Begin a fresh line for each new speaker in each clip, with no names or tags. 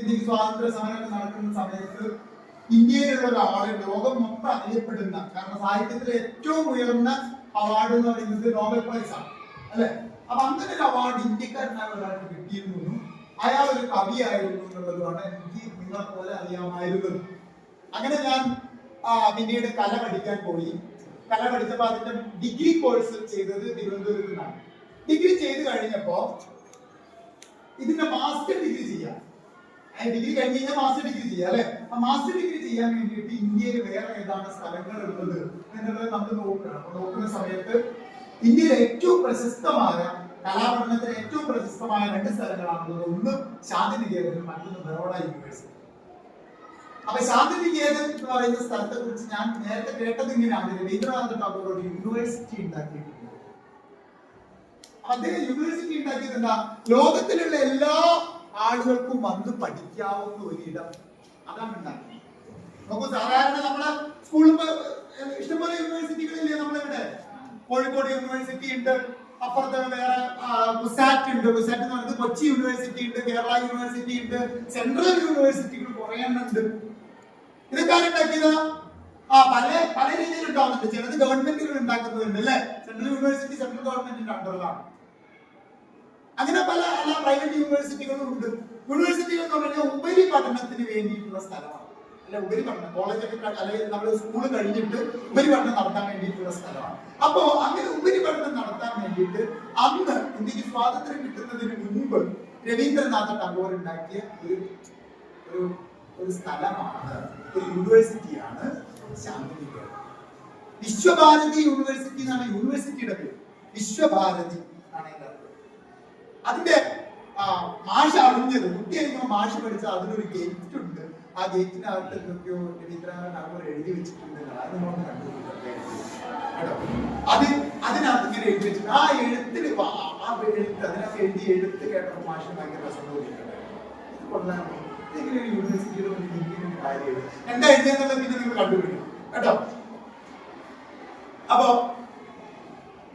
ഇന്ത്യയ്ക്ക് സ്വാതന്ത്ര്യ സമരം നടക്കുന്ന സമയത്ത് ഇന്ത്യയിലുള്ള ഒരാൾ ലോകം മൊത്തം അറിയപ്പെടുന്ന കാരണം സാഹിത്യത്തിലെ ഏറ്റവും ഉയർന്ന അവാർഡ് എന്ന് പറയുന്നത് നോബൽ പ്രൈസ് ആണ് അല്ലെ? അപ്പൊ അങ്ങനെ ഒരു അവാർഡ് ഇന്ത്യക്കാരനായ ഒരാൾക്ക് കിട്ടിയിരുന്നു. അയാൾ ഒരു കവിയായിരുന്നു എന്നുള്ളതുമാണ് എനിക്ക് നിങ്ങളെ പോലെ അറിയാമായിരുന്നത് അങ്ങനെ ഞാൻ പിന്നീട് കല പഠിക്കാൻ പോയി. കല പഠിച്ചപ്പോൾ അതിന്റെ ഡിഗ്രി കോഴ്സ് ചെയ്തത് തിരുവനന്തപുരത്ത് നിന്നാണ് ഡിഗ്രി ചെയ്ത് കഴിഞ്ഞപ്പോ ഇതിന്റെ മാസ്റ്റർ ഡിഗ്രി ചെയ്യാം. ഡിഗ്രി കഴിഞ്ഞ് കഴിഞ്ഞാൽ മാസ്റ്റർ ഡിഗ്രി ചെയ്യാം അല്ലെ? ആ മാസ്റ്റർ ഡിഗ്രി ചെയ്യാൻ വേണ്ടിയിട്ട് ഇന്ത്യയിൽ വേറെ ഏതാണ് സ്ഥലങ്ങൾ ഉള്ളത്? എന്നുള്ളത് നമ്മൾ നോക്കുകയാണ് അപ്പൊ നോക്കുന്ന സമയത്ത് ഇന്ത്യയിലെ ഏറ്റവും പ്രശസ്തമായ കലാപഠനത്തിന് ഏറ്റവും പ്രശസ്തമായ രണ്ട് സ്ഥലങ്ങളാണുള്ളത്. ഒന്ന് ശാന്തിനികേതനും മറ്റൊന്ന് ബറോഡ യൂണിവേഴ്സിറ്റി. അപ്പൊ ശാന്തിനികേതൻ എന്ന് പറയുന്ന സ്ഥലത്തെ കുറിച്ച് ഞാൻ നേരത്തെ കേട്ടത് ഇങ്ങനെയാണ്. രവീന്ദ്രനാഥ് ടാഗോർ ഒരു യൂണിവേഴ്സിറ്റി ഉണ്ടാക്കിയിട്ടുണ്ട്. അദ്ദേഹം യൂണിവേഴ്സിറ്റി ഉണ്ടാക്കിയത് എന്താ? ലോകത്തിലുള്ള എല്ലാ ആളുകൾക്കും വന്ന് പഠിക്കാവുന്ന ഒരിടം അതാണ് ഉണ്ടാക്കുന്നത്. നമുക്ക് സാധാരണ നമ്മളെ സ്കൂളിൽ ഇഷ്ടംപോലെ യൂണിവേഴ്സിറ്റികളില്ലേ നമ്മളിവിടെ? കോഴിക്കോട് യൂണിവേഴ്സിറ്റി ഉണ്ട് അപ്പുറത്ത് വേറെ മുസാറ്റ് ഉണ്ട്. മുസാറ്റ് എന്ന് പറയുന്നത് കൊച്ചി യൂണിവേഴ്സിറ്റി ഉണ്ട് കേരള യൂണിവേഴ്സിറ്റി ഉണ്ട് സെൻട്രൽ യൂണിവേഴ്സിറ്റികൾ കുറെ ഇതൊക്കെ ആരുണ്ടാക്കിയതാ ആ പല പല രീതിയിൽ ഉണ്ടാവുന്നുണ്ട് ചിലത് ഗവൺമെന്റുകൾ ഉണ്ടാക്കുന്നുണ്ട് അല്ലേ? സെൻട്രൽ യൂണിവേഴ്സിറ്റി സെൻട്രൽ ഗവൺമെന്റിന്റെ അണ്ടറിലാണ് അങ്ങനെ പല എല്ലാ പ്രൈവറ്റ് യൂണിവേഴ്സിറ്റികളും ഉണ്ട്. യൂണിവേഴ്സിറ്റികൾ എന്ന് പറഞ്ഞാൽ ഉപരി പഠനത്തിന് വേണ്ടിയിട്ടുള്ള സ്ഥലമാണ്. അല്ലെ ഉപരി പഠനം കോളേജൊക്കെ അല്ലെങ്കിൽ നമ്മൾ സ്കൂൾ കഴിഞ്ഞിട്ട് ഉപരി പഠനം നടത്താൻ വേണ്ടിയിട്ടുള്ള സ്ഥലമാണ്. അപ്പോ അങ്ങനെ ഉപരി പഠനം നടത്താൻ വേണ്ടിയിട്ട് അന്ന് ഇന്ത്യയ്ക്ക് സ്വാതന്ത്ര്യം കിട്ടുന്നതിന് മുമ്പ് രവീന്ദ്രനാഥ ടാഗോർ ഉണ്ടാക്കിയ ഒരു ഒരു ഒരു സ്ഥലമാണ് ഒരു യൂണിവേഴ്സിറ്റിയാണ് ശാന്തിനികേതൻ. വിശ്വഭാരതി യൂണിവേഴ്സിറ്റി എന്നാണ് യൂണിവേഴ്സിറ്റിയുടെ പേര്. വിശ്വഭാരതി ആണ് അതിന്റെ മാഷ അറിഞ്ഞത്. കുട്ടിയായിരിക്കുമ്പോൾ മാഷ് പഠിച്ച അതിനൊരു ഗേറ്റ് ഉണ്ട്. ആ ഗേറ്റിനകത്ത് എന്തൊക്കെയോ രവീന്ദ്രനാഥ ടാഗോർ എഴുതി വെച്ചിട്ടുണ്ട് അത് നമ്മൾ? അത് അതിനകത്ത് ഇങ്ങനെ എഴുതി വെച്ചിട്ട് ആ എഴുത്തിൽ ആ എഴുത്ത് അതിനകത്ത് എഴുതി എഴുത്ത് കേട്ടപ്പോൾ മാഷ് ഭയങ്കര രസം തോന്നിയിട്ടുണ്ട് ഇത് കൊള്ളാമോ? ഇതെങ്ങനെ ഒരു യൂണിവേഴ്സിറ്റിയുടെ ഒരു ഇങ്ങനെ ഒരു കാര്യം എന്താ എഴുതിയെന്നുള്ളത് പിന്നെ നിങ്ങൾ കണ്ടുപിടിക്കണം. കേട്ടോ? അപ്പോ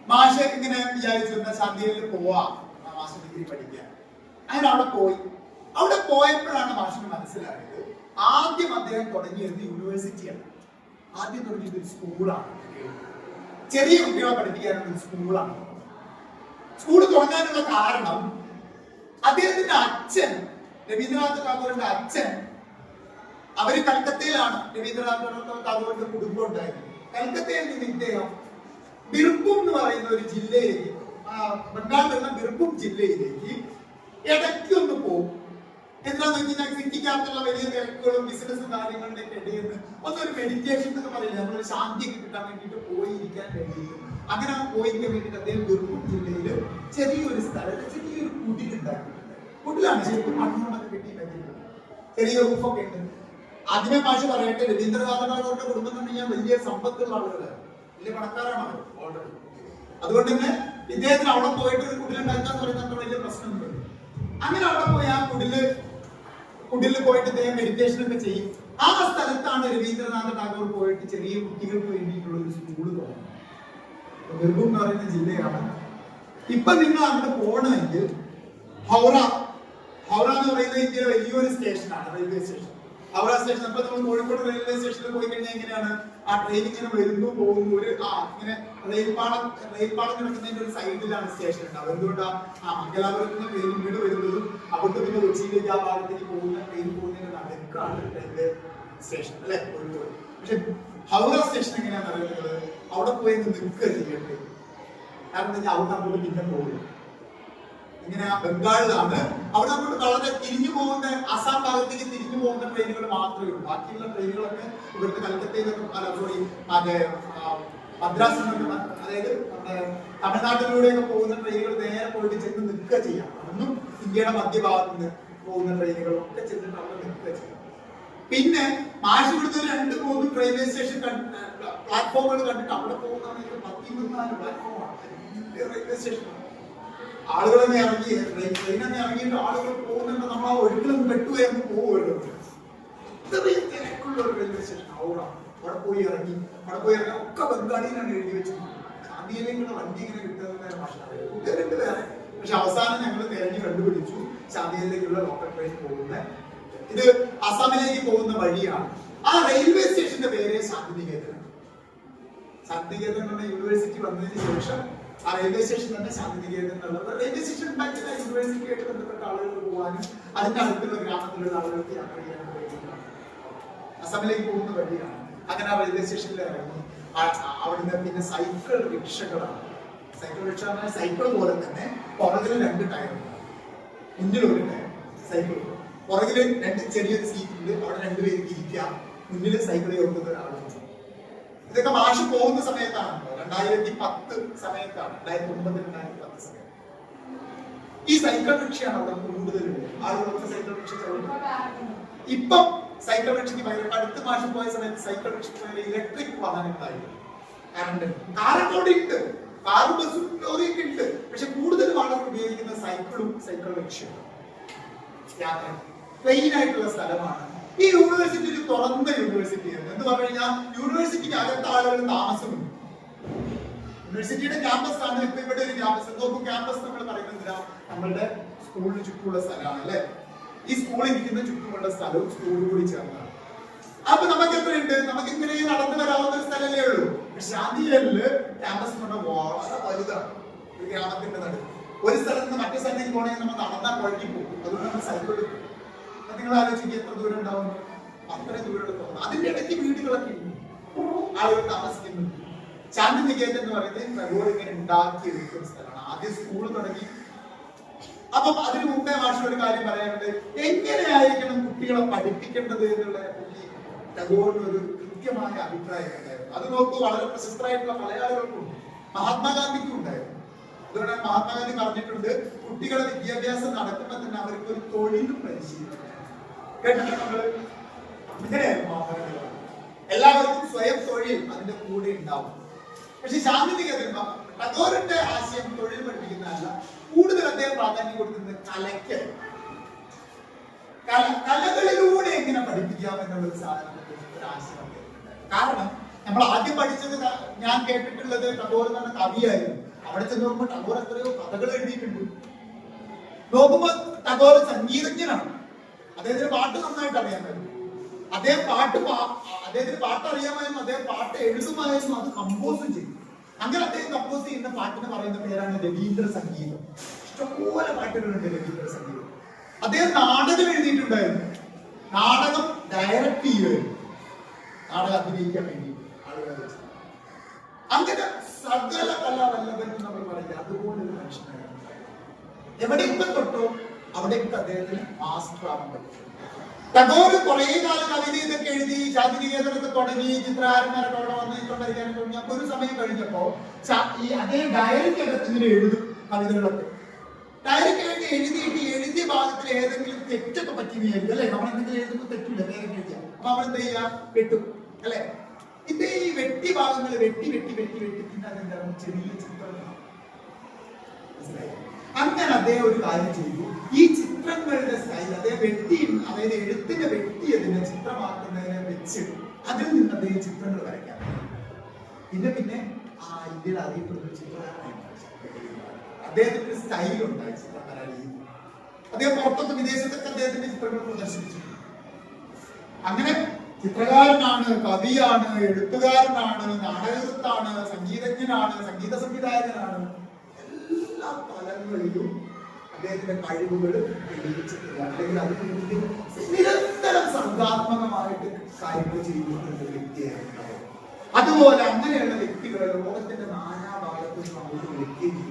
മാഷ് ഇങ്ങനെ വിചാരിച്ചിരുന്ന സന്ധ്യയിൽ പോവാ. ഡിഗ്രി പഠിക്കാൻ. അങ്ങനെ അവിടെ പോയി. അവിടെ പോയപ്പോഴാണ് മാഷിന് മനസ്സിലായത് ആദ്യം അദ്ദേഹം തുടങ്ങിയത് യൂണിവേഴ്സിറ്റിയാണ് ആദ്യം തുടങ്ങിയത് ഒരു സ്കൂളാണ് ചെറിയ കുട്ടികളെ പഠിപ്പിക്കാനുള്ള ഒരു സ്കൂളാണ് സ്കൂൾ തുടങ്ങാനുള്ള കാരണം അദ്ദേഹത്തിന്റെ അച്ഛൻ രവീന്ദ്രനാഥ് ടാഗോറിന്റെ അച്ഛൻ അവർ കൽക്കത്തയിലാണ്. രവീന്ദ്രനാഥ് ടാഗോറിന്റെ കുടുംബം ഉണ്ടായിരുന്നത്. കൽക്കത്തയിൽ നിന്ന് ഇദ്ദേഹം ബിർഭൂം എന്ന് പറയുന്ന ഒരു ജില്ലയിലേക്ക് ആ, ബംഗാളിലുള്ള ബിർഭൂം ജില്ലയിലേക്ക് ഇടയ്ക്ക് ഒന്ന് പോകും. എന്താന്ന് വെച്ച് കഴിഞ്ഞാൽ സിറ്റിക്കകത്തുള്ള വലിയ തിരക്കുകളും ബിസിനസ് കാര്യങ്ങളുടെ ഒക്കെ ഇടയിൽ നിന്ന് ഒന്നൊരു മെഡിറ്റേഷൻ എന്ന് പറയില്ല? നമ്മളൊരു ശാന്തി കിട്ടാൻ വേണ്ടിയിട്ട് പോയിരിക്കാൻ വേണ്ടിയിട്ട്. അങ്ങനെ പോയിരിക്കാൻ വേണ്ടിയിട്ട് അദ്ദേഹം ബിർഭും ജില്ലയിൽ ചെറിയൊരു സ്ഥലത്ത് ചെറിയൊരു കുടിലുണ്ടാക്കിയിട്ടുണ്ട് കുടിലാണ് ശരിക്കും മണ്ണോടൊക്കെ കെട്ടിയിട്ടുണ്ടാക്കിയിട്ടുണ്ട് ചെറിയ റൂഫൊക്കെ ഉണ്ട്. അതിനെ മാഷ് പറയട്ടെ രവീന്ദ്രനാഥ ടാഗോറിന്റെ കുടുംബം എന്ന് പറഞ്ഞാൽ വലിയ സമ്പത്തുള്ള ആളുകളാണ്. വലിയ പണക്കാരാണ് ഓൾറെഡി അതുകൊണ്ട് തന്നെ ഇദ്ദേഹത്തിന് അവിടെ പോയിട്ട് ഒരു കുടിലുണ്ടാക്കാന്ന് പറയുന്നത് വലിയ പ്രശ്നമുണ്ട് അങ്ങനെ അവിടെ പോയി ആ കുടിൽ കുടിലിൽ പോയിട്ട് ഇദ്ദേഹം മെഡിറ്റേഷൻ ഒക്കെ ചെയ്യും. ആ സ്ഥലത്താണ് രവീന്ദ്രനാഥ് ടാഗോർ പോയിട്ട് ചെറിയ കുട്ടികൾക്ക് വേണ്ടിയിട്ടുള്ള ഒരു സ്കൂൾ തുടങ്ങുന്നത് ബിർഭൂം എന്ന് പറയുന്ന ജില്ലയാണ്. ഇപ്പൊ നിങ്ങൾ അവിടെ പോകണമെങ്കിൽ ഹൗറ ഹൗറ എന്ന് പറയുന്നത് ഇന്ത്യയിലെ വലിയൊരു സ്റ്റേഷനാണ് റെയിൽവേ സ്റ്റേഷൻ ഹൗറ സ്റ്റേഷൻ അപ്പൊ നമ്മൾ കോഴിക്കോട് റെയിൽവേ സ്റ്റേഷനിൽ പോയി കഴിഞ്ഞാൽ എങ്ങനെയാണ്? ആ ട്രെയിൻ ഇങ്ങനെ വരുന്നു പോകുന്നു. ഒരു ആ ഇങ്ങനെ റെയിൽ പാളം റെയിൽ പാളം കിടക്കുന്നതിന്റെ ഒരു സൈഡിലാണ് സ്റ്റേഷൻ ഉണ്ടാവും എന്തുകൊണ്ടാണ് ആ മംഗലാപുരത്ത് ട്രെയിൻ വീട് വരുന്നതും അവിടുത്തെ പിന്നെ കൊച്ചിയിലേക്ക് ആ ഭാഗത്തേക്ക് പോകുന്ന ട്രെയിൻ പോകുന്നതിന്റെ നടുക്കാണ് റെയിൽവേ സ്റ്റേഷൻ അല്ലെ? കോഴിക്കോട്. പക്ഷെ ഹൗറ സ്റ്റേഷൻ എങ്ങനെയാണെന്ന് അറിയുന്നത് അവിടെ പോയി നിൽക്കുക ചെയ്യട്ടെ. കാരണം എന്താ? അവിടെ നമുക്ക് പിന്നെ പോകില്ല ഇങ്ങനെ ബംഗാളിലാണ്. അവിടെ നമ്മൾ വളരെ തിരിഞ്ഞു പോകുന്ന അസാം ഭാഗത്തേക്ക് തിരിഞ്ഞു പോകുന്ന ട്രെയിനുകൾ മാത്രമേ ഉള്ളൂ. ബാക്കിയുള്ള ട്രെയിനുകളൊക്കെ ഇവിടുത്തെ കൽക്കത്തയിൽ നിന്നൊക്കെ അല്ല സോറി മറ്റേ മദ്രാസിൽ അതായത് നമ്മുടെ തമിഴ്നാട്ടിലൂടെയൊക്കെ പോകുന്ന ട്രെയിനുകൾ നേരെ പോയിട്ട് ചെന്ന് നിൽക്കുക ചെയ്യാം. അതൊന്നും ഇന്ത്യയുടെ മധ്യഭാഗത്ത് നിന്ന് പോകുന്ന ട്രെയിനുകളൊക്കെ ചെന്നിട്ട് അവിടെ നിൽക്കുക ചെയ്യാം. പിന്നെ മാഷി ഇവിടുത്തെ രണ്ട് മൂന്ന് റെയിൽവേ സ്റ്റേഷൻ പ്ലാറ്റ്ഫോമുകൾ കണ്ടിട്ട് അവിടെ പോകുന്ന പത്തി ഇരുപത്തിനാല് പ്ലാറ്റ്ഫോമാണ് റെയിൽവേ സ്റ്റേഷനാണ് ആളുകളൊക്കെ ഇറങ്ങി ട്രെയിനൊക്കെ ഇറങ്ങിയിട്ട് ആളുകൾ പോകുന്നുണ്ട്. നമ്മൾ ആ ഒഴുക്കിലും പെട്ടുപോയെന്ന് പോകുമല്ലോ ഇത്രയും തിരക്കുള്ള ഒരു റെയിൽവേ സ്റ്റേഷൻ ഔറ അവിടെ പോയി ഇറങ്ങി. അവിടെ പോയി ഇറങ്ങി. ഒക്കെ ബംഗാളിയിലാണ് എഴുതി വെച്ചത് ശാന്തിയിലേക്കുള്ള വണ്ടി ഇങ്ങനെ കിട്ടുന്ന ഭാഷ വേറെ പക്ഷെ അവസാനം ഞങ്ങൾ തിരഞ്ഞു കണ്ടുപിടിച്ചു ശാന്തിയിലേക്കുള്ള ലോക്കൽ ട്രെയിൻ പോകുന്ന ഇത് അസമിലേക്ക് പോകുന്ന വഴിയാണ്. ആ റെയിൽവേ സ്റ്റേഷന്റെ പേര് ശാന്തിനികേതൻ ശാന്തിനികേതൻ എന്ന യൂണിവേഴ്സിറ്റി വന്നതിന് ശേഷം ആ റെയിൽവേ സ്റ്റേഷൻ തന്നെ എന്നുള്ളത് റെയിൽവേ സ്റ്റേഷൻ ഉണ്ടാക്കിയ യൂണിവേഴ്സിറ്റിയായിട്ട് ബന്ധപ്പെട്ട ആളുകൾ പോകാനും അതിന്റെ അടുത്തുള്ള ഗ്രാമത്തിലുള്ള ആളുകൾക്ക് യാത്ര ചെയ്യാനും കഴിയുന്നതാണ് അസമിലേക്ക് പോകുന്ന വഴിയാണ്. അങ്ങനെ ആ റെയിൽവേ സ്റ്റേഷനിൽ ഇറങ്ങി. അവിടുന്ന് പിന്നെ സൈക്കിൾ റിക്ഷകളാണ് സൈക്കിൾ റിക്ഷ സൈക്കിൾ പോലെ തന്നെ പുറകിൽ രണ്ട് ടയറുണ്ട് മുന്നിൽ ഒരു ടയർ സൈക്കിൾ പുറകിൽ രണ്ട് ചെറിയൊരു സീറ്റ് ഉണ്ട്. അവിടെ രണ്ടുപേർക്ക് ഇരിക്കാം മുന്നിൽ സൈക്കിൾ ഓടുന്ന ഒരാളുണ്ട്. ഇതൊക്കെ മാഷ് പോകുന്ന സമയത്താണ് രണ്ടായിരത്തി പത്ത് സമയത്താണ് രണ്ടായിരത്തി ഒമ്പത് രണ്ടായിരത്തി പത്ത് സമയത്ത് ഈ സൈക്കിൾ റിക്ഷയാണ് അവിടെ കൂടുതൽ ആളുകളൊക്കെ സൈക്കിൾ റിക്ഷ ഇപ്പം സൈക്കിൾ റിക്ഷയ്ക്ക് പകരം അടുത്ത മാഷം പോയ സമയത്ത് സൈക്കിൾ റിക്ഷയ്ക്ക് പകരം ഇലക്ട്രിക് വാഹനങ്ങളായി കറണ്ട്. ഉണ്ട്. കാറും ബസ്സും ലോറിയൊക്കെ ഉണ്ട്. പക്ഷെ കൂടുതലും ആളുകൾ ഉപയോഗിക്കുന്ന സൈക്കിളും സൈക്കിൾ റിക്ഷയും യാത്ര. പ്ലെയിൻ ആയിട്ടുള്ള സ്ഥലമാണ്. ഈ യൂണിവേഴ്സിറ്റി ഒരു തുറന്ന യൂണിവേഴ്സിറ്റിയാണ് എന്ന് പറഞ്ഞു കഴിഞ്ഞാൽ യൂണിവേഴ്സിറ്റിക്ക് അകത്ത് ആളുകൾ താമസമുണ്ട്. യൂണിവേഴ്സിറ്റിയുടെ ക്യാമ്പസ് ആണ് ഇപ്പൊ ഇവിടെ ഒരു ക്യാമ്പസ് നോക്കും ക്യാമ്പസ് നമ്മൾ പറയുന്നത് നമ്മളുടെ സ്കൂളിന് ചുറ്റുമുള്ള സ്ഥലമാണ് അല്ലെ? ഈ സ്കൂളിൽ ഇരിക്കുന്ന ചുറ്റുമുള്ള സ്ഥലവും സ്കൂളും കൂടി ചേർന്നതാണ്. അപ്പൊ നമുക്ക് എത്രയുണ്ട്? നമുക്ക് ഇങ്ങനെ നടന്നു വരാവുന്ന ഒരു സ്ഥലമല്ലേ ഉള്ളൂ. പക്ഷെ അതിലല്ല ക്യാമ്പസ് എന്ന് വളരെ വലുതാണ്. ഒരു ഗ്രാമത്തിന്റെ നടു ഒരു സ്ഥലത്ത് നിന്ന് മറ്റേ സ്ഥലത്തേക്ക് പോകണമെങ്കിൽ നമ്മൾ നടന്നാൽ കുഴക്കി പോകും. അതുകൊണ്ട് നമ്മൾ അത് നിങ്ങൾ ആലോചിക്കുക എത്ര ദൂരം ഉണ്ടാവും? അത്രയും ദൂരം എടുക്കും അതിന്റെ ഇടയ്ക്ക് വീടുകളൊക്കെ ആളുകൾ താമസിക്കുന്നുണ്ട്. നികേതൻ എന്ന് പറയുന്നത് പ്രകോട് ഇങ്ങനെ ഉണ്ടാക്കി എടുക്കുന്ന സ്ഥലമാണ്. ആദ്യം സ്കൂൾ തുടങ്ങി. അപ്പം അതിനു മുമ്പേ മാഷ ഒരു കാര്യം പറയാനുണ്ട്. എങ്ങനെയായിരിക്കണം കുട്ടികളെ പഠിപ്പിക്കേണ്ടത് എന്നുള്ള പറ്റി ഒരു കൃത്യമായ അഭിപ്രായം ഉണ്ടായിരുന്നു. അത് നോക്കൂ വളരെ പ്രശസ്തരായിട്ടുള്ള ഉണ്ട്. മഹാത്മാഗാന്ധിക്കും ഉണ്ടായിരുന്നു. അതുകൊണ്ട് മഹാത്മാഗാന്ധി പറഞ്ഞിട്ടുണ്ട് കുട്ടികളെ വിദ്യാഭ്യാസം നടക്കുമ്പോൾ തന്നെ അവർക്ക് ഒരു തൊഴിലും പരിശീലനം കേട്ടിട്ടുണ്ട് നമ്മൾ? മഹാത്മാഗാന്ധി എല്ലാവർക്കും സ്വയം തൊഴിൽ അതിന്റെ കൂടെ ഉണ്ടാവും. പക്ഷെ ശാന്തി നികേതൻ ടാഗോറിന്റെ ആശയം തൊഴിൽ പഠിപ്പിക്കുന്നതല്ല. കൂടുതൽ അദ്ദേഹം പ്രാധാന്യം കൊടുക്കുന്നത് കലയ്ക്ക്. കല കലകളിലൂടെ എങ്ങനെ പഠിപ്പിക്കാം എന്നുള്ള ഒരു. കാരണം നമ്മൾ ആദ്യം പഠിച്ചത് ഞാൻ കേട്ടിട്ടുള്ളത് ടാഗോർ എന്ന് കവിയായിരുന്നു. അവിടെ ചെന്ന് നോക്കുമ്പോൾ ടാഗോർ എത്രയോ കഥകൾ എഴുതിയിട്ടുണ്ട്. നോക്കുമ്പോൾ ടാഗോർ സംഗീതജ്ഞനാണ്. അദ്ദേഹത്തിന് പാട്ട് നന്നായിട്ട് അറിയാൻ പറ്റും അദ്ദേഹം പാട്ട് അദ്ദേഹത്തിന് പാട്ട് അറിയാമായിരുന്നു അദ്ദേഹം പാട്ട് എഴുതുമായിരുന്നു അത് കമ്പോസും ചെയ്യും അങ്ങനെ അദ്ദേഹം കമ്പോസ് ചെയ്യുന്ന പാട്ടിന് പറയുന്ന പേരാണ് രവീന്ദ്ര സംഗീതം. ഇഷ്ടംപോലെ പാട്ടുകളുണ്ട് രവീന്ദ്ര സംഗീതം. അദ്ദേഹം നാടകം എഴുതിയിട്ടുണ്ടായിരുന്നു. നാടകം ഡയറക്റ്റ് ചെയ്യുമായിരുന്നു. നാടകം അഭിനയിക്കാൻ വേണ്ടി ആളുകളെ അങ്ങനെ സകല കലാവല്ലഭൻ എന്ന് നമ്മൾ പറയില്ല അതുപോലെ ഒരു മനുഷ്യനായിരുന്നു. എവിടെയൊക്കെ തൊട്ടോ അവിടെയൊക്കെ അദ്ദേഹത്തിന് മാസ്റ്റർ ആവാൻ പറ്റും. ടാഗോർ കുറെ കാലം കവിത ഇതൊക്കെ എഴുതി ശാന്തിനികേതനൊക്കെ തുടങ്ങി ചിത്രകാരന്മാരൊക്കെ അവിടെ വന്ന് ചിത്രം തുടങ്ങി അപ്പൊ ഒരു സമയം കഴിഞ്ഞപ്പോ ഈ അതേ ഡയറിക്കകത്ത് ഇങ്ങനെ എഴുതും കവിതകളൊക്കെ. ഡയറിക്ക് വേണ്ടി എഴുതിയിട്ട് എഴുതിയ ഭാഗത്തിൽ ഏതെങ്കിലും തെറ്റൊക്കെ പറ്റിയായിരിക്കും അല്ലെ? നമ്മൾ എന്തെങ്കിലും എഴുതുമ്പോൾ തെറ്റില്ല നേരെ എഴുതിയ അപ്പൊ അവൾ എന്ത് ചെയ്യാ വെട്ടും അല്ലെ? ഇതിന്റെ ഈ വെട്ടി ഭാഗങ്ങൾ വെട്ടി വെട്ടി വെട്ടി വെട്ടി പിന്നെ അതെന്താണ് ചെറിയ മനസ്സിലായോ? അങ്ങനെ അദ്ദേഹം ഒരു കാര്യം ചെയ്തു. ഈ ചിത്രങ്ങളുടെ സ്റ്റൈൽ അദ്ദേഹം വെട്ടി അതായത് എഴുത്തിന്റെ വെട്ടിയതിനെ ചിത്രമാക്കുന്നതിനെ വെച്ച് അതിൽ നിന്ന് അദ്ദേഹം ചിത്രങ്ങൾ വരയ്ക്കാൻ. പിന്നെ പിന്നെ ആ ഇന്ത്യയിൽ അറിയപ്പെടുന്ന ഒരു ചിത്രകാരനായി. അദ്ദേഹത്തിന് സ്റ്റൈൽ ഉണ്ടായി അദ്ദേഹം പുറത്തൊക്കെ വിദേശത്തൊക്കെ അദ്ദേഹത്തിന്റെ ചിത്രങ്ങൾ പ്രദർശിപ്പിച്ചു അങ്ങനെ ചിത്രകാരനാണ് കവിയാണ് എഴുത്തുകാരനാണ് നാടകത്താണ് സംഗീതജ്ഞനാണ് സംഗീത സംവിധായകനാണ് എല്ലാ തലങ്ങളിലും അദ്ദേഹത്തിന്റെ കഴിവുകൾ അല്ലെങ്കിൽ അതിന് മുന്നിൽ നിരന്തരം സർഗാത്മകമായിട്ട് കാര്യങ്ങൾ ചെയ്യുന്ന ഒരു വ്യക്തിയായിരുന്നു അതുപോലെ അങ്ങനെയുള്ള വ്യക്തികളെ ലോകത്തിന്റെ നാനാഭാഗത്തും നമുക്ക് വിളിക്കുകയും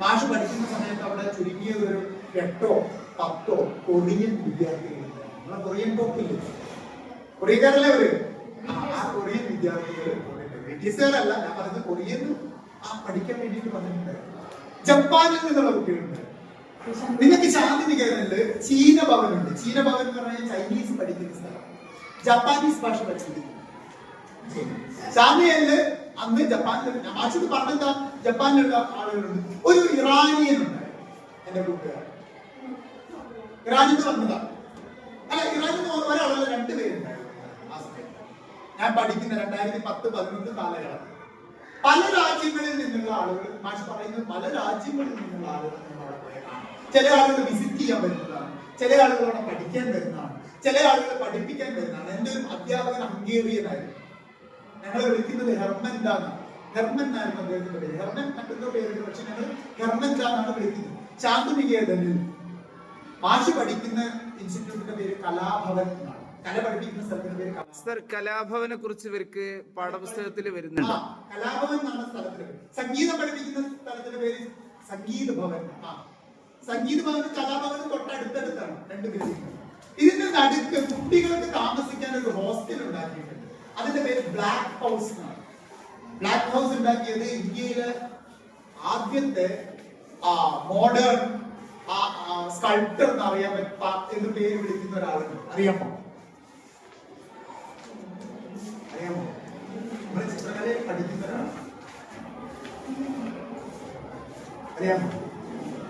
മാഷ് പഠിക്കുന്ന സമയത്ത് അവിടെ ചുരുങ്ങിയത് ഒരു എട്ടോ പത്തോ കൊറിയൻ വിദ്യാർത്ഥികളുണ്ട്. നമ്മളെ കൊറിയൻ പോക്കില്ലേ കൊറിയക്കാരല്ലേ അവർ? ആ, കൊറിയൻ വിദ്യാർത്ഥികൾ ബ്രിട്ടീഷുകാരല്ല ഞാൻ പറഞ്ഞത് കൊറിയൻ ആ പഠിക്കാൻ വേണ്ടിയിട്ട് വന്നിട്ടുണ്ടായിരുന്നു ജപ്പാനിൽ നിന്നുള്ള കുട്ടികളുണ്ട്. നിങ്ങൾക്ക് ശാന്തി നികേതനിൽ ചീന ഭവനുണ്ട് ചീന ഭവൻ എന്ന് പറഞ്ഞാൽ ചൈനീസ് പഠിക്കുന്ന സ്ഥലം. ജപ്പാനീസ് ഭാഷ പഠിച്ചിരിക്കുന്നു. ശാന്തിയൽ അന്ന് ജപ്പാനിൽ മാഷത് പറഞ്ഞെന്താ? ജപ്പാനിലുള്ള ആളുകളുണ്ട്. ഒരു ഇറാനിയൻ ഉണ്ട് എന്റെ കൂട്ടുകാർ ഇറാനിൽ പറഞ്ഞതാ. അല്ല ഇറാനിൽ നിന്ന് വന്ന ഒരാളല്ല രണ്ടുപേരുണ്ടായിരുന്നു ആ സമയത്ത്. ഞാൻ പഠിക്കുന്ന രണ്ടായിരത്തി പത്ത് പതിനൊന്ന് കാലഘട്ടം പല രാജ്യങ്ങളിൽ നിന്നുള്ള ആളുകൾ മാഷ് പറയുന്നത് പല രാജ്യങ്ങളിൽ നിന്നുള്ള ആളുകൾ അവിടെ പോയി ചില ആളുകൾ വിസിറ്റ് ചെയ്യാൻ വരുന്നതാണ് ചില ആളുകൾ അവിടെ പഠിക്കാൻ വരുന്നതാണ് ചില ആളുകൾ പഠിപ്പിക്കാൻ വരുന്നതാണ്. എന്റെ ഒരു അധ്യാപകൻ ഹംഗേറിയനായിരുന്നു. ഞങ്ങൾ വിളിക്കുന്നത് ഹെർമൻ എന്നാണ്. ഹെർമൻ എന്നായിരുന്നു അദ്ദേഹത്തിന്റെ പേര്. ഹെർമൻ മറ്റെന്തോ പേരുണ്ട് പക്ഷെ ഞങ്ങൾ ഹെർമൻ എന്നാണ് വിളിക്കുന്നത്. ശാന്തിനികേതനിൽ. മാഷ് പഠിക്കുന്ന ഇൻസ്റ്റിറ്റ്യൂട്ടിന്റെ പേര് കലാഭവൻ
സർ കലാഭവനെ കുറിച്ച് ഇവർക്ക് പാഠപുസ്തകത്തിൽ വരുന്നുണ്ട്.
കലാഭവൻ എന്നാണ് സ്ഥലത്തിന് സംഗീതം പഠിപ്പിക്കുന്ന സ്ഥലത്തിന്റെ പേര് സംഗീത ഭവൻ. ആ സംഗീത ഭവൻ കലാഭവൻ തൊട്ടടുത്തടുത്താണ് രണ്ട് പേര്. ഇതിന്റെ നടുക്ക് കുട്ടികൾക്ക് താമസിക്കാൻ ഒരു ഹോസ്റ്റൽ ഉണ്ടാക്കിയിട്ടുണ്ട്. അതിന്റെ പേര് ബ്ലാക്ക് ഹൗസ് എന്നാണ്. ബ്ലാക്ക് ഹൗസ് ഉണ്ടാക്കിയത് ഇന്ത്യയിലെ ആദ്യത്തെ മോഡേൺ സ്കൾപ്റ്റർ എന്ന് അറിയാൻ എന്ന് പേര് വിളിക്കുന്ന ഒരാളുണ്ട്. അറിയാമോ? അറിയാമോ? പഠിക്കുന്നവരാണ്.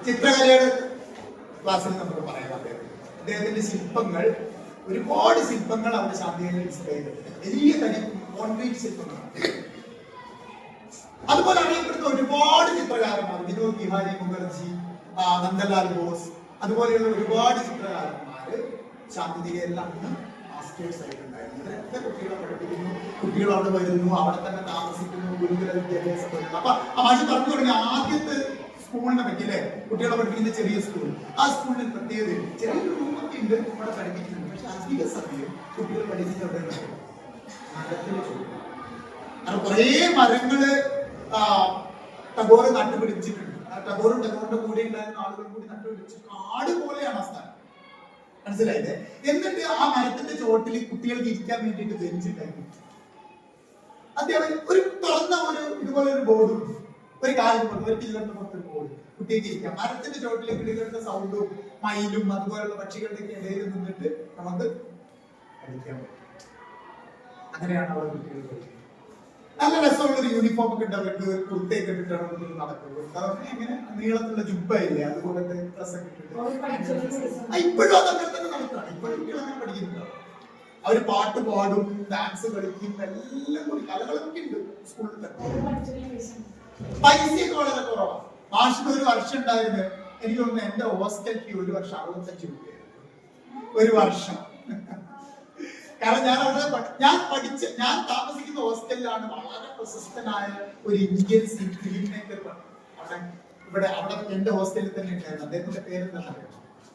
ചിത്രകലയുടെ ക്ലാസ്സിൽ നമ്മൾ പറയാം അദ്ദേഹം അദ്ദേഹത്തിന്റെ ശില്പങ്ങൾ ഒരുപാട് ശില്പങ്ങൾ അവിടെ ശാന്തിയിൽ ഡിസ്പ്ലേ ചെയ്തിട്ടുണ്ട്. വലിയ തനി കോൺക്രീറ്റ് ശില്പങ്ങളാണ്. അതുപോലെ അറിയപ്പെടുന്ന ഒരുപാട് ചിത്രകാരന്മാർ വിനോദ് ബിഹാരി മുഖർജി നന്ദലാൽ ബോസ് അതുപോലെയുള്ള ഒരുപാട് ചിത്രകാരന്മാര് ശാന്തിനികയിൽ അന്ന് മാസ്റ്റേഴ്സ് ആയിട്ടുണ്ടായിരുന്നു ഇവരൊക്കെ കുട്ടികളെ പഠിപ്പിക്കുന്നു കുട്ടികൾ അവിടെ വരുന്നു അവിടെ തന്നെ താമസിക്കുന്നു ഗുരുകുല വിദ്യാഭ്യാസം വരുന്നു അപ്പൊ ആ മാഷി പറഞ്ഞു തുടങ്ങി ആദ്യത്തെ സ്കൂളിനെ പറ്റി അല്ലേ കുട്ടികളെ പഠിപ്പിക്കുന്ന ചെറിയ സ്കൂൾ. ആ സ്കൂളിൽ പ്രത്യേകത ചെറിയൊരു റൂമൊക്കെ ഉണ്ട് അവിടെ പഠിപ്പിക്കുന്നുണ്ട് പക്ഷെ അധിക സമയം കുട്ടികൾ പഠിക്കുന്നത് അവിടെ കാരണം കുറേ മരങ്ങൾ ടഗോറ് നട്ടുപിടിച്ചിട്ടുണ്ട് ടഗോറും ടഗോറിന്റെ കൂടെ ഉണ്ടായിരുന്ന ആളുകൾ കൂടി നട്ടുപിടിച്ച് കാട് പോലെയാണ് ആ സ്ഥലം മനസ്സിലായില്ലേ? എന്നിട്ട് ആ മരത്തിന്റെ ചോട്ടിൽ കുട്ടികൾക്ക് ഇരിക്കാൻ വേണ്ടിയിട്ട് ബെഞ്ച് ഉണ്ടാക്കി അദ്ദേഹം ഒരു തുറന്ന ഒരു ഇതുപോലെ ഒരു ബോർഡ് ഒരു കാലിന് പുറത്ത് ഒരു പില്ലറിന്റെ പുറത്തൊരു ബോർഡ്. കുട്ടിക്ക് ഇരിക്കാം മരത്തിന്റെ ചോട്ടിലെ കിളികളുടെ സൗണ്ടും മയിലും അതുപോലെയുള്ള പക്ഷികളുടെ ഇടയിൽ നിന്നിട്ട് നമുക്ക് പഠിക്കാൻ പറ്റും. അങ്ങനെയാണ് അവർ കുട്ടികൾ പഠിക്കുന്നത്. നല്ല രസമുള്ള ഒരു യൂണിഫോം ഒക്കെ ഇട്ടിട്ട് ഒരു കുർത്തയൊക്കെ ഇട്ടിട്ടാണ് നമുക്ക് നടക്കുന്നത് കാരണം ഇങ്ങനെ നീളത്തിലുള്ള ജുബ്ബ ഇല്ലേ അതുപോലത്തെ ഡ്രസ് ഒക്കെ ഇട്ടിട്ട്. ഇപ്പോഴും അതങ്ങനെ തന്നെ നടക്കുകയാണ് ഇപ്പോഴും കുട്ടികൾ അങ്ങനെ പഠിക്കുന്നുണ്ടാവും അവർ പാട്ട് പാടും ഡാൻസ് കളിക്കും എല്ലാം കൂടി കലകളൊക്കെ ഉണ്ട് സ്കൂളിൽ തന്നെ. പൈസയൊക്കെ വളരെ കുറവാണ് മാഷിന് ഒരു വർഷം ഉണ്ടായിരുന്നു. എനിക്ക് തോന്നുന്നു എന്റെ ഹോസ്റ്റൽ ഫീ ഒരു വർഷം അറുപത്തഞ്ച് രൂപയായിരുന്നു. ഒരു വർഷം. കാരണം ഞാൻ അവിടെ ഞാൻ പഠിച്ച ഞാൻ താമസിക്കുന്ന ഹോസ്റ്റലിലാണ് വളരെ പ്രശസ്തനായ ഒരു ഇന്ത്യൻ ഫിലിം മേക്കർ അവിടെ ഇവിടെ അവിടെ എന്റെ ഹോസ്റ്റലിൽ തന്നെ ഉണ്ടായിരുന്നു. അദ്ദേഹത്തിന്റെ പേര് എന്താ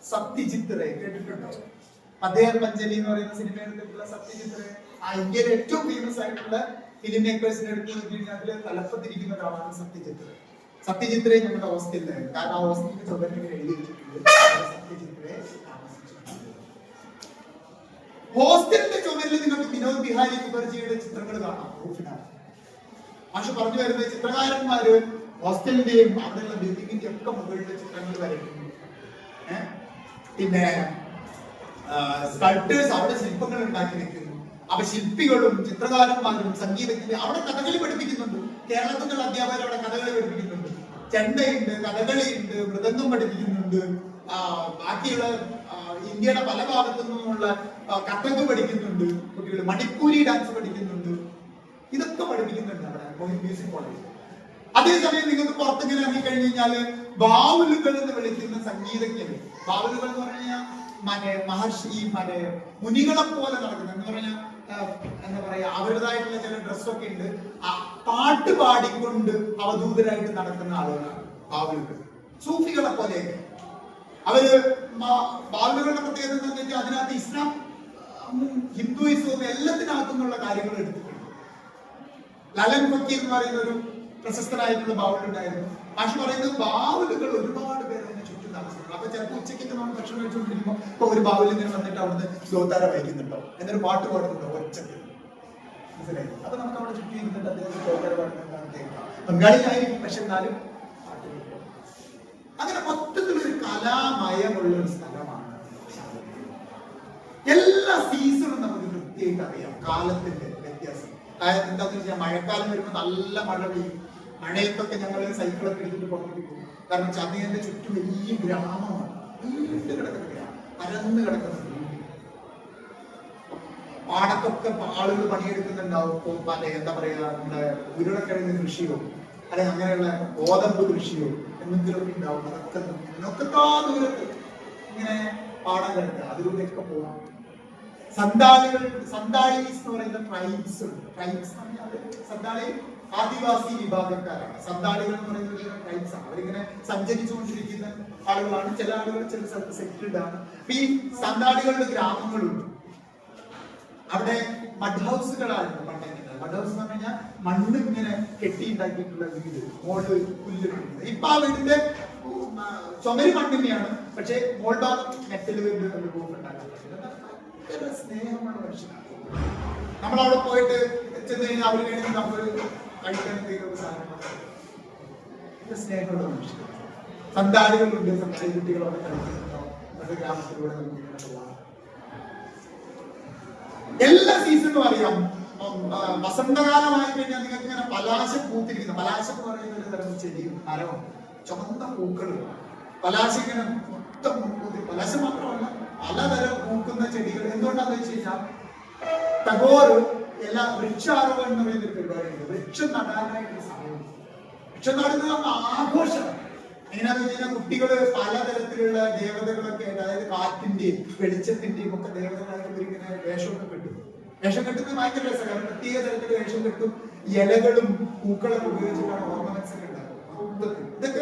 സത്യജിത്ത് റേ. കേട്ടിട്ടുണ്ടോ? അദ്ദേഹം പഞ്ചലി എന്ന് പറയുന്ന സിനിമ എടുത്തിട്ടുള്ള സത്യജിത്ത് റേ. ആ ഇന്ത്യയിലെ ഏറ്റവും ഫേമസ് ആയിട്ടുള്ള ഫിലിം മേക്കേഴ്സിനെ എടുത്തു നോക്കിക്കഴിഞ്ഞാൽ അതിൽ തലപ്പത്തിരിക്കുന്ന ഒരാളാണ് സത്യജിത്ത് റേ. സത്യജിത്ത് റേ ഞങ്ങളുടെ ഹോസ്റ്റലിലായിരുന്നു. കാരണം ആ ഹോസ്റ്റലിന്റെ ചുവരിൽ എഴുതി വെച്ചിട്ടുണ്ട്. സത്യജിത്ത് റേ താമസിച്ചിട്ടുണ്ട് ഹോസ്റ്റലിന്റെ ചുമരിൽ നിങ്ങൾക്ക് വിനോദ് ബിഹാരി മുഖർജിയുടെ ചിത്രങ്ങൾ കാണാം. റൂഫിനകത്ത് മാഷ് പറഞ്ഞു വരുന്ന ചിത്രകാരന്മാര് ഹോസ്റ്റലിന്റെയും അവിടെയുള്ള ബിൽഡിങ്ങിന്റെ ഒക്കെ മുകളിലെ ചിത്രങ്ങൾ വരയ്ക്കുന്നു? പിന്നെ സ്കൾപ്റ്റേഴ്സ് അവിടെ ശില്പങ്ങൾ ഉണ്ടാക്കി വെക്കുന്നു. അപ്പൊ ശില്പികളും ചിത്രകാരന്മാരും സംഗീതജ്ഞരും അവിടെ കഥകളി പഠിപ്പിക്കുന്നുണ്ട്. കേരളത്തിൽ നിന്നുള്ള അധ്യാപകർ അവിടെ കഥകളി പഠിപ്പിക്കുന്നുണ്ട്. ചെണ്ടയുണ്ട് കഥകളിയുണ്ട് മൃദംഗം പഠിപ്പിക്കുന്നുണ്ട്. ബാക്കിയുള്ള ഇന്ത്യയുടെ പല ഭാഗത്തു നിന്നുമുള്ള കഥക് പഠിക്കുന്നുണ്ട് കുട്ടികൾ മണിപ്പൂരി ഡാൻസ് പഠിക്കുന്നുണ്ട്. ഇതൊക്കെ പഠിപ്പിക്കുന്നുണ്ട് അവിടെ മ്യൂസിക് കോളേജ് അതേസമയം നിങ്ങൾക്ക് പുറത്തെങ്ങനെ ഇറങ്ങി കഴിഞ്ഞു കഴിഞ്ഞാൽ ബാവുലുകൾ എന്ന് വിളിക്കുന്ന സംഗീതജ്ഞര് ബാവുലുകൾ എന്ന് പറഞ്ഞാൽ മറ്റേ മഹർഷി മറ്റേ മുനികളെ പോലെ നടക്കുന്നത് എന്ന് പറഞ്ഞാൽ എന്താ പറയാ അവരുടേതായിട്ടുള്ള ചില ഡ്രസ്സൊക്കെ ഉണ്ട്. ആ പാട്ട് പാടിക്കൊണ്ട് അവധൂതരായിട്ട് നടക്കുന്ന ആളുകളാണ് ബാവുലുകൾ. സൂഫികളെ പോലെയൊക്കെ. അവർ ബാലുകളുടെ പ്രത്യേകത എന്താണെന്ന് വെച്ചാൽ അതിനകത്ത് ഇസ്ലാം ഹിന്ദുയിസവും എല്ലാത്തിനകത്തുനിന്നുള്ള കാര്യങ്ങൾ എടുത്തിട്ടുണ്ട്. ലലൻ ഫക്കീർ എന്ന് പറയുന്ന ഒരു പ്രശസ്തനായിട്ടുള്ള ബാവുൽ ഉണ്ടായിരുന്നു മാഷ് പറയുന്നത് ബാവുലുകൾ ഒരുപാട് പേര് അതിന് ചുറ്റും താമസിക്കുന്നു. അപ്പൊ ചിലപ്പോൾ ഉച്ചയ്ക്ക് നമ്മൾ ഭക്ഷണം കഴിച്ചുകൊണ്ടിരിക്കുമ്പോൾ ഇപ്പൊ ഒരു ബാവുൽ ഇങ്ങനെ വന്നിട്ട് അവിടുന്ന് ശ്ലോത്താര വഹിക്കുന്നുണ്ടോ എന്നൊരു പാട്ട് പാടുന്നുണ്ടോ ഒച്ചത്തിൽ മനസ്സിലായി? അപ്പൊ നമുക്ക് അവിടെ ചുറ്റും ഇരുന്നിട്ട് അദ്ദേഹം ശ്ലോത്താര പാടുന്നുണ്ടാകും ബംഗാളിയായിരിക്കും പക്ഷെ എന്നാലും. അങ്ങനെ മൊത്തത്തിൽ ഒരു കലാമയമുള്ള ഒരു സ്ഥലമാണ്. എല്ലാ സീസണും നമുക്ക് കൃത്യമായിട്ട് അറിയാം. കാലത്തിന്റെ വ്യത്യാസം. കാര്യം എന്താന്ന് വെച്ചാൽ മഴക്കാലം വരുമ്പോൾ നല്ല മഴ പെയ്യും. മഴയത്തൊക്കെ ഞങ്ങൾ സൈക്കിളൊക്കെ എടുത്തിട്ട് പുറത്തേക്ക് പോകും. കാരണം ചതിയന്റെ ചുറ്റും വലിയ ഗ്രാമമാണ്. വീട് കിടക്കുന്ന ഗ്രാമം. പരന്ന് കിടക്കുന്ന. പാടത്തൊക്കെ ആളുകൾ പണിയെടുക്കുന്നുണ്ടാവും. പല എന്താ പറയാ നമ്മുടെ ഉരുളക്കിഴങ്ങ് കൃഷിയോ അല്ലെങ്കിൽ അങ്ങനെയുള്ള ഗോതമ്പ് കൃഷിയോ എന്തെങ്കിലുമൊക്കെ ഉണ്ടാവും അതൊക്കെ ഒക്കെ ദൂരത്ത്. ഇങ്ങനെ പാടം കിടക്കുക അതിലൂടെയൊക്കെ പോകാം സന്താളികൾ സന്താളീസ് എന്ന് പറയുന്ന ട്രൈബ്സ് ഉണ്ട്. ട്രൈബ്സ് സന്താളി ആദിവാസി വിഭാഗക്കാരാണ്. സന്താളികൾ എന്ന് പറയുന്നത് ട്രൈബ്സ് ആണ്. അവരിങ്ങനെ സഞ്ചരിച്ചുകൊണ്ടിരിക്കുന്ന ആളുകളാണ്. ചില ആളുകൾ ചില സ്ഥലത്ത് സെറ്റിൽഡ് ആണ്. ഈ സന്താളികളുടെ ഗ്രാമങ്ങളുണ്ട്. അവിടെ മഡ് ഹൗസുകളായിരുന്നു പണ്ടെങ്കിൽ മഡ് ഹൗസ് എന്ന് പറഞ്ഞു കഴിഞ്ഞാൽ മണ്ണ് ഇങ്ങനെ കെട്ടി ഉണ്ടാക്കിയിട്ടുള്ള വീട് മോൾ പുല്ല് ഇപ്പൊ ആ വീടിന്റെ ചുമര് മണ്ണിനെയാണ്. പക്ഷെ മോൾ ഭാഗം മെറ്റൽ വീട് റൂഫ് സ്നേഹമാണ് മനുഷ്യനാണ്. നമ്മളവിടെ പോയിട്ട് ചെന്ന് കഴിഞ്ഞാൽ അവർ വേണമെങ്കിൽ നമ്മൾ കഴിക്കാൻ തീരുന്ന ഒരു സാധനം മാത്രം. ഭയങ്കര സ്നേഹമുള്ള മനുഷ്യൻ സന്താനികളുണ്ട് സന്താനി കുട്ടികളവിടെ കളിക്കുന്നുണ്ടോ? നമ്മുടെ ഗ്രാമത്തിലൂടെ നമുക്ക് എല്ലാ സീസണും അറിയാം. വസന്തകാലമായി കഴിഞ്ഞാൽ നിങ്ങൾക്ക് ഇങ്ങനെ പലാശ പൂത്തിരിക്കുന്നു. പലാശ എന്ന് പറയുന്ന ഒരു തരം ചെടിയും മരവും ചുമന്ന പൂക്കളും. പലാശ ഇങ്ങനെ മൊത്തം പൂത്തി പലാശ മാത്രമല്ല പലതരം പൂക്കുന്ന ചെടികൾ. എന്തുകൊണ്ടാന്ന് വെച്ച് കഴിഞ്ഞാൽ ടഗോർ എല്ലാ വൃക്ഷാരോപണം എന്ന് പറയുന്ന ഒരു പരിപാടിയുണ്ട്. വൃക്ഷം നടാനായിട്ട് സമയം വൃക്ഷം നടുന്നത് ആഘോഷം. എങ്ങനെയാന്ന് വെച്ച് കഴിഞ്ഞാൽ കുട്ടികൾ പലതരത്തിലുള്ള ദേവതകളൊക്കെ അതായത് കാറ്റിന്റെയും വെളിച്ചത്തിന്റെയും ഒക്കെ ദേവതകളായിട്ട് ഇവരിങ്ങനെ വേഷമൊക്കെ കെട്ടും വേഷം കെട്ടുന്നത് ഭയങ്കര കാരണം പ്രത്യേക തരത്തിൽ വേഷം കെട്ടും ഇലകളും പൂക്കളും ഉപയോഗിച്ചിട്ടാണ് ഓർണമെന്റ്സ് ഇതൊക്കെ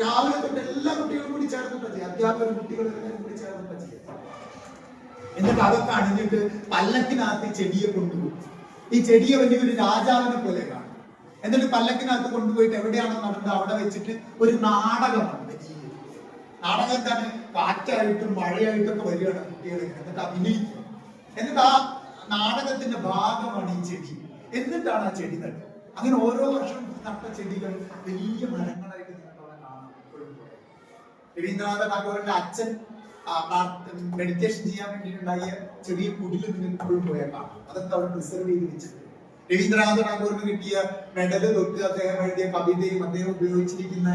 രാവിലെ തൊട്ട് എല്ലാ കുട്ടികളും കൂടി ചേർന്നിട്ടാ ചെയ്യുക. അധ്യാപകരും കുട്ടികളെല്ലാം കൂടി ചേർന്നിട്ടാ ചെയ്യുക. എന്നിട്ട് അതൊക്കെ അണിഞ്ഞിട്ട് പല്ലക്കിനകത്ത് ചെടിയെ കൊണ്ടുപോകും. ഈ ചെടിയെ വലിയൊരു രാജാവിനെ പോലെ കാണും. എന്നിട്ട് പല്ലക്കിനകത്ത് കൊണ്ടുപോയിട്ട് എവിടെയാണോ നടന്നത് അവിടെ വെച്ചിട്ട് ഒരു നാടകമാണ്. നാടകം എന്താണ്? കാറ്റായിട്ടും മഴയായിട്ടും ഒക്കെ വരികയാണ് കുട്ടികൾ എന്നിട്ട് അഭിനയിക്കും എന്നിട്ട് ആ നാടകത്തിന്റെ ഭാഗമാണ് ഈ ചെടി. എന്നിട്ടാണ് ആ ചെടി നട്ടത്. അങ്ങനെ ഓരോ വർഷവും നട്ട ചെടികൾ വലിയ മരങ്ങളായിട്ട് രവീന്ദ്രനാഥ ടാഗോറിന്റെ അച്ഛൻ മെഡിറ്റേഷൻ ചെയ്യാൻ വേണ്ടിയിട്ടുണ്ടായ ചെറിയ നിങ്ങൾക്ക് ഇപ്പോഴും പോയാൽ കാണാം. അതൊക്കെ അവിടെ പ്രിസർവ് ചെയ്ത് വെച്ചിട്ടുണ്ട്. രവീന്ദ്രനാഥ ടാഗോറിന് കിട്ടിയ മെഡൽ തൊട്ട് അദ്ദേഹം എഴുതിയ കവിതയും അദ്ദേഹം ഉപയോഗിച്ചിരിക്കുന്ന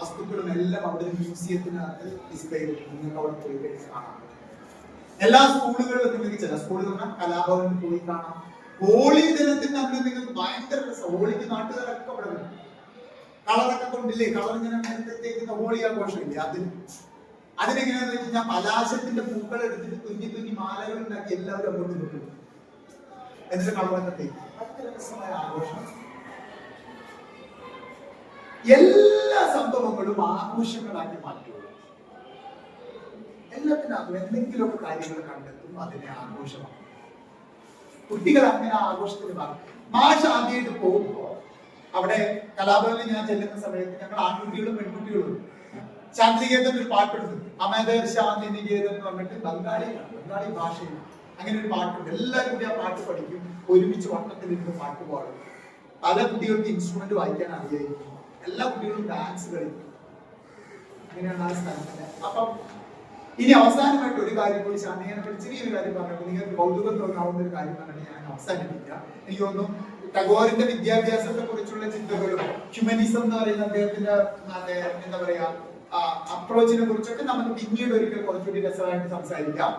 വസ്തുക്കളും എല്ലാം അവിടെ മ്യൂസിയത്തിനകത്ത് ഡിസ്പ്ലേ ചെയ്തിട്ടുണ്ട്. നിങ്ങൾക്ക് അവിടെ പോയി കാണാം. എല്ലാ സ്കൂളുകളിലും നിങ്ങൾക്ക് ചില സ്കൂളിൽ പറഞ്ഞാൽ കലാഭവനിൽ പോയി കാണാം. ഹോളി ദിനത്തിന്റെ അന്ന് നിങ്ങൾക്ക് ഭയങ്കര ഹോളിക്ക് നാട്ടുകാരൊക്കെ അവിടെ വരും. കളറൊക്കെ കൊണ്ടില്ലേ? കളർ ഇങ്ങനെ നേരത്തെ തേക്കുന്ന ഹോളി ആഘോഷമില്ലേ അതിന്. അതിനെങ്ങനെയാന്ന് വെച്ച് കഴിഞ്ഞാൽ പലാശത്തിന്റെ പൂക്കൾ എടുത്തിട്ട് തുന്നി തുന്നി മാലകൾ ഉണ്ടാക്കി എല്ലാവരും അങ്ങോട്ട് കൊണ്ടുപോകും എന്നിട്ട് കളറൊക്കെ തേക്കും. രസമായ ആഘോഷം എല്ലാ സംഭവങ്ങളും ആഘോഷങ്ങളാക്കി മാറ്റുക എല്ലാത്തിനകത്തും എന്തെങ്കിലുമൊക്കെ കാര്യങ്ങൾ കണ്ടെത്തും അതിനെ ആഘോഷമാണ്. കുട്ടികൾ അങ്ങനെ ആഘോഷത്തിന് ഭാഗം മാഷ് ആദ്യമായിട്ട് പോകുമ്പോ അവിടെ കലാഭവനിൽ ഞാൻ ചെല്ലുന്ന സമയത്ത് ഞങ്ങൾ ആൺകുട്ടികളും പെൺകുട്ടികളും ശാന്തിനികേതൻ ഒരു പാട്ടുണ്ട് അമേദർ ശാന്തിനികേതൻ എന്ന് പറഞ്ഞിട്ട് ബംഗാളി ബംഗാളി ഭാഷയിൽ അങ്ങനെ ഒരു പാട്ടുണ്ട്. എല്ലാവരും കൂടി ആ പാട്ട് പഠിക്കും. ഒരുമിച്ച് വട്ടത്തിലിരുന്ന് പാട്ട് പാടും. പല കുട്ടികൾക്ക് ഇൻസ്ട്രുമെന്റ് വായിക്കാൻ അറിയായിരിക്കും. എല്ലാ കുട്ടികളും ഡാൻസ് കളിക്കും. അങ്ങനെയാണ് ആ സ്ഥലത്തിന്റെ അപ്പം ഇനി അവസാനമായിട്ട് ഒരു കാര്യം കൂടി പറ്റി ചെറിയൊരു കാര്യം പറഞ്ഞു നിങ്ങൾക്ക് കൗതുകം തോന്നാവുന്ന ഒരു കാര്യം പറഞ്ഞിട്ട് ഞാൻ അവസാനിപ്പിക്കാം. എനിക്ക് തോന്നുന്നു ടഗോറിന്റെ വിദ്യാഭ്യാസത്തെ കുറിച്ചുള്ള ചിന്തകളും ഹ്യൂമനിസം എന്ന് പറയുന്ന അദ്ദേഹത്തിന്റെ എന്താ പറയാ അപ്രോച്ചിനെ കുറിച്ചൊക്കെ നമുക്ക് പിന്നീട് ഒരിക്കൽ കുറച്ചുകൂടി രസമായിട്ട് സംസാരിക്കാം.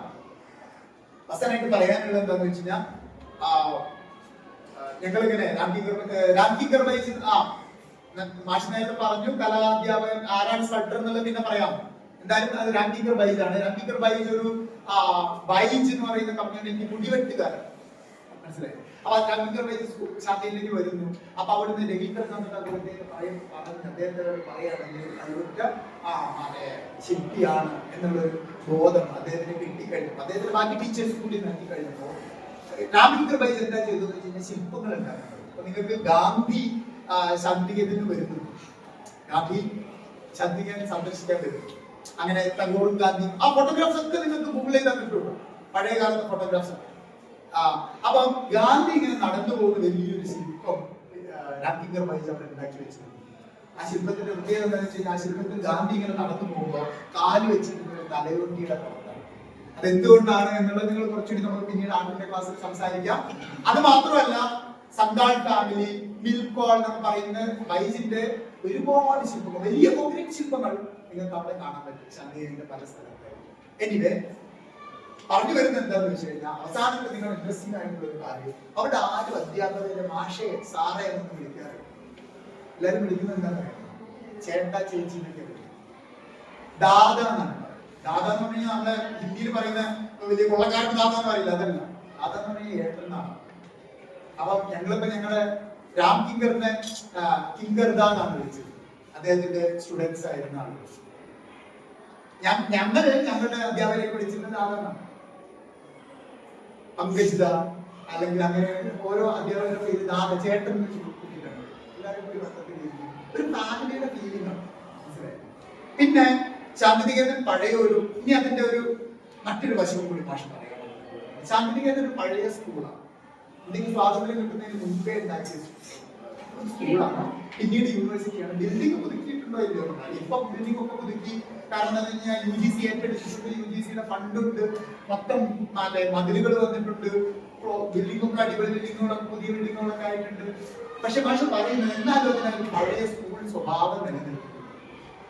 അവസാനമായിട്ട് പറയാനുള്ളത് എന്താന്ന് വെച്ച് കഴിഞ്ഞാൽ ഞങ്ങളിങ്ങനെ രാംകി ഗർഭൈസ് ആ മാഷിനായിട്ട് പറഞ്ഞു കലാധ്യാപകൻ ആരാണ് സട്ടർ എന്നുള്ളത് പിന്നെ പറയാം. എന്തായാലും അത് രാംകിങ്കർ ബൈജ് ആണ് രാംകിങ്കർ ബൈജ് ഒരു ബൈജ് എന്ന് പറയുന്ന കമ്മ്യൂണിറ്റി മുടിവെട്ടുകാരൻ മനസ്സിലായി? അപ്പൊ രാംകിങ്കർ ബൈജ് ശാന്തിയിലേക്ക് വരുന്നു. അപ്പൊ അവിടുന്ന് രവീന്ദ്രനാഥ് അദ്ദേഹത്തെ പറയുകയാണെങ്കിൽ കഴിവുറ്റ ആ അതെ ശില്പിയാണ് എന്നുള്ളൊരു ബോധം അദ്ദേഹത്തിന് അദ്ദേഹത്തിന് ബാക്കി ടീച്ചേഴ്സ് കൂടി നൽകി കഴിഞ്ഞപ്പോ രാംകിങ്കർ ബൈജ് എന്താ വെച്ച് കഴിഞ്ഞാൽ ശില്പങ്ങൾ അപ്പൊ നിങ്ങൾക്ക് ഗാന്ധി ശാന്തികേതന് വരുന്നു ഗാന്ധി ശാന്തികേതൻ സന്ദർശിക്കാൻ വരും അങ്ങനെ തങ്കോടും ഗാന്ധി ആ ഫോട്ടോഗ്രാഫ്സ് ഒക്കെ നിങ്ങൾക്ക് ഗൂഗിൾ ചെയ്താൽ കിട്ടുള്ളൂ പഴയ കാലത്തെ ഫോട്ടോഗ്രാഫ്സ് ആ അപ്പം ഗാന്ധി ഇങ്ങനെ നടന്നു പോകുന്ന വലിയൊരു ശില്പം രാംകിങ്കർ വൈസ് അവിടെ ഉണ്ടാക്കി ആ ശില്പത്തിന്റെ പ്രത്യേകത എന്താണെന്ന് വെച്ച് കഴിഞ്ഞാൽ ആ ശില്പത്തിൽ ഗാന്ധി ഇങ്ങനെ നടന്നു പോകുമ്പോൾ കാൽ വെച്ചിട്ട് തലയൊട്ടിയുടെ പുറത്താണ് അതെന്തുകൊണ്ടാണ് എന്നുള്ളത് നിങ്ങൾ കുറച്ചുകൂടി നമുക്ക് പിന്നീട് ആദ്യത്തെ ക്ലാസ്സിൽ സംസാരിക്കാം. അത് മാത്രമല്ല സന്താൾ ഫാമിലി മിൽക്കോൾ എന്ന് പറയുന്ന വൈസിന്റെ ഒരുപാട് ശില്പങ്ങൾ വലിയ കോൺക്രീറ്റ് ശില്പങ്ങൾ നിങ്ങൾക്ക് അവിടെ കാണാൻ പറ്റും. ശാന്തിയുടെ പല സ്ഥലങ്ങളിലും എനിവേ പറഞ്ഞു വരുന്നത് എന്താന്ന് വെച്ച് കഴിഞ്ഞാൽ അവസാനത്തെ നിങ്ങൾ ഇൻട്രസ്റ്റിംഗ് ആയിട്ടുള്ള ഒരു കാര്യം. അവിടെ ആരും അധ്യാപകരെ മാഷയെ സാറേ എന്നൊന്നും വിളിക്കാറില്ല എല്ലാരും വിളിക്കുന്നത് എന്താ ചേട്ട ചേച്ചി എന്നൊക്കെ ദാദ എന്നാണ്. ദാദ എന്ന് നമ്മളെ ഹിന്ദിയിൽ പറയുന്ന വലിയ കൊള്ളക്കാരൻ താത്താന്ന് പറയില്ല അതല്ല. അതെന്ന് പറഞ്ഞാൽ ഏട്ടനാണ് അപ്പൊ ഞങ്ങളിപ്പോ ഞങ്ങളുടെ രാം കിങ്കറിനെ കിങ്കർദ എന്നാണ് വിളിച്ചത്. അദ്ദേഹത്തിന്റെ സ്റ്റുഡൻസ് ആയിരുന്ന ഞ- ഞങ്ങൾ ഞങ്ങളുടെ അധ്യാപകരെ വിളിച്ചിരുന്നത് ആളാണ് പങ്കജിത അല്ലെങ്കിൽ അങ്ങനെ ഓരോ അധ്യാപകരുടെ പേര് ദാദ ചേട്ടൻ. ഒരു ഫാമിലിയുടെ ഫീലിംഗ് ആണ്. പിന്നെ ശാന്തിനികേതൻ പഴയ ഒരു ഇനി അതിന്റെ ഒരു മറ്റൊരു വശവും കൂടി ഭാഷ പറയാം ശാന്തിനികേതൻ ഒരു പഴയ സ്കൂളാണ് എന്തെങ്കിലും സ്വാതന്ത്ര്യം കിട്ടുന്നതിന് മുമ്പേ ഉണ്ടാക്കിയ പിന്നീട് യൂണിവേഴ്സിറ്റിയാണ് ബിൽഡിംഗ് പുതുക്കിയിട്ടുണ്ടോ ഇല്ലയോ. ഇപ്പൊ ബിൽഡിംഗ് ഒക്കെ പുതുക്കി. കാരണം എന്താ കഴിഞ്ഞാൽ യു ജി സി ഏറ്റെടുത്തിട്ടുണ്ട്. യു ജി സിയുടെ ഫണ്ടുണ്ട് മൊത്തം മതിലുകൾ വന്നിട്ടുണ്ട്. ബിൽഡിംഗ് ഒക്കെ അടിപൊളി ബിൽഡിങ്ങുകളൊക്കെ പുതിയ ബിൽഡിങ്ങുകളൊക്കെ ആയിട്ടുണ്ട്. പക്ഷെ പറയുന്നത് എന്നാലും പഴയ സ്കൂൾ സ്വഭാവം നിലനിൽക്കുന്നു.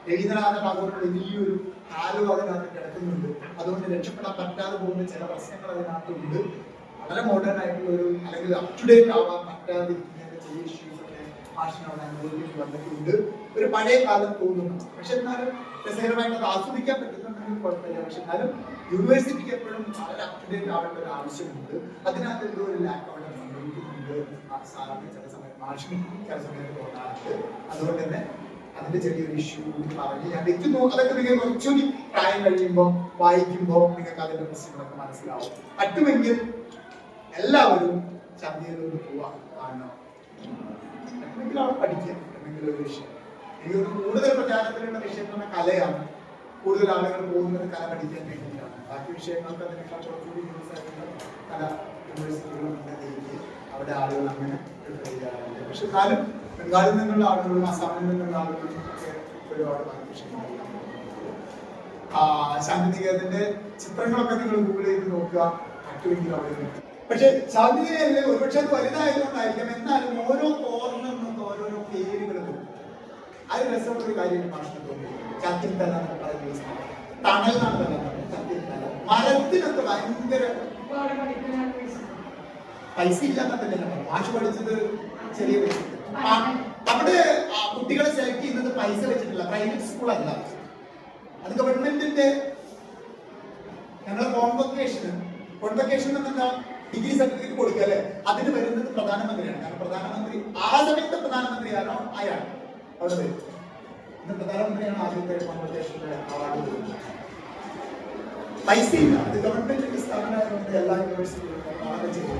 രവീന്ദ്രനാഥ ടാഗോറിന്റെ വലിയൊരു അതിനകത്ത് കിടക്കുന്നുണ്ട്. അതുകൊണ്ട് രക്ഷപ്പെടാൻ പറ്റാതെ പോകുന്ന ചില പ്രശ്നങ്ങൾ അതിനകത്തുണ്ട്. വളരെ മോഡേൺ ആയിട്ടുള്ള ഒരു അല്ലെങ്കിൽ അപ് ടു ഡേറ്റ് ആവാൻ പറ്റാതിരിക്കുന്ന ചില ഒക്കെ മാഷിനോട് അനുഭവിക്കേണ്ടി വന്നിട്ടുണ്ട്. ഒരു പഴയ കാലം തോന്നുന്നു. പക്ഷെ എന്നാലും രസകരമായിട്ട് ആസ്വദിക്കാൻ പറ്റുന്നുണ്ടെങ്കിൽ കുഴപ്പമില്ല. പക്ഷെ എന്നാലും യൂണിവേഴ്സിറ്റിക്ക് എപ്പോഴും വളരെ അപ്ഡേറ്റ് ആവേണ്ട ഒരു ആവശ്യമുണ്ട്. അതിനകത്ത് എന്തോ ഒരു ലാക്ക് അവിടെ സംഭവിക്കുന്നുണ്ട് സാറിന് ചില സമയത്ത് മാഷിന് ചില സമയത്ത് തോന്നാറുണ്ട്. അതുകൊണ്ട് തന്നെ അതിന്റെ ചെറിയൊരു ഇഷ്യൂ പറഞ്ഞ് ഞാൻ വെക്കുന്നു അതൊക്കെ നിങ്ങൾ കുറച്ചുകൂടി പ്രായം കഴിയുമ്പോൾ വായിക്കുമ്പോൾ നിങ്ങൾക്ക് അതിന്റെ പ്രശ്നങ്ങളൊക്കെ മനസ്സിലാവും. പറ്റുമെങ്കിൽ എല്ലാവരും ചന്തയിലോട്ട് പോവാം. കാണണം പറ്റുമെങ്കിൽ പഠിക്കുക പഠിക്കാം എന്തെങ്കിലും ഒരു വിഷയം. എനിക്ക് കൂടുതൽ പ്രചാരത്തിലുള്ള വിഷയം എന്ന് പറഞ്ഞാൽ കലയാണ്. കൂടുതൽ ആളുകൾ പോകുന്നത് കല പഠിക്കാൻ വേണ്ടിയിട്ടാണ്. ബാക്കി വിഷയങ്ങൾക്ക് അതിനേക്കാൾ കുറച്ചുകൂടി യൂസ് ആയിട്ടുള്ള കല യൂണിവേഴ്സിറ്റികളും അവിടെ ആളുകൾ അങ്ങനെ ചെയ്യാറുണ്ട് പക്ഷെ എന്നാലും ബംഗാളിൽ നിന്നുള്ള ആളുകളും അസാമിൽ നിന്നുള്ള ആളുകളും ഒക്കെ ഒരുപാട് ബാക്കി വിഷയങ്ങളെല്ലാം ശാന്തിനികേതന്റെ ചിത്രങ്ങളൊക്കെ നിങ്ങൾ ഗൂഗിൾ ചെയ്ത് നോക്കുക പറ്റുമെങ്കിൽ അവിടെ. പക്ഷെ ശാന്തിനികേതനിലെ ഒരുപക്ഷെ അത് വലുതായതുകൊണ്ടായിരിക്കും. എന്നാലും ഓരോ അത് രസമുള്ള ഒരു കാര്യം ഭാഷണം തോന്നി ചത്തിൻ തല എന്നൊക്കെ പറയുന്ന. തണൽ. എന്നാണ് പറയുന്നത് മരത്തിനൊക്കെ ഭയങ്കര പൈസ. ഇല്ലാത്ത ഭാഷ പഠിച്ചത് ചെറിയ പൈസ. അവിടെ കുട്ടികളെ സെലക്ട് ചെയ്യുന്നത് പൈസ വെച്ചിട്ടില്ല. പ്രൈവറ്റ് സ്കൂൾ അല്ല. അത് ഗവൺമെന്റിന്റെ ഞങ്ങളെ കോൺവൊക്കേഷൻ കോൺവൊക്കേഷൻ ഡിഗ്രി സർട്ടിഫിക്കറ്റ് കൊടുക്കുക അല്ലെ? അതിന് വരുന്നത് പ്രധാനമന്ത്രിയാണ്. കാരണം പ്രധാനമന്ത്രി ആ സമയത്ത് പ്രധാനമന്ത്രി ആരാണോ അയാൾ. അവിടെ വരും. ഇന്ന് പ്രധാനമന്ത്രിയാണ് ആദ്യത്തെ കോൺവൊക്കേഷന്റെ അവാർഡ് കൊടുക്കുന്നത് പൈസയില്ല. അത് ഗവൺമെന്റിന്റെ സ്ഥാപനമായതുകൊണ്ട് എല്ലാ യൂണിവേഴ്സിറ്റികളും ചെയ്തു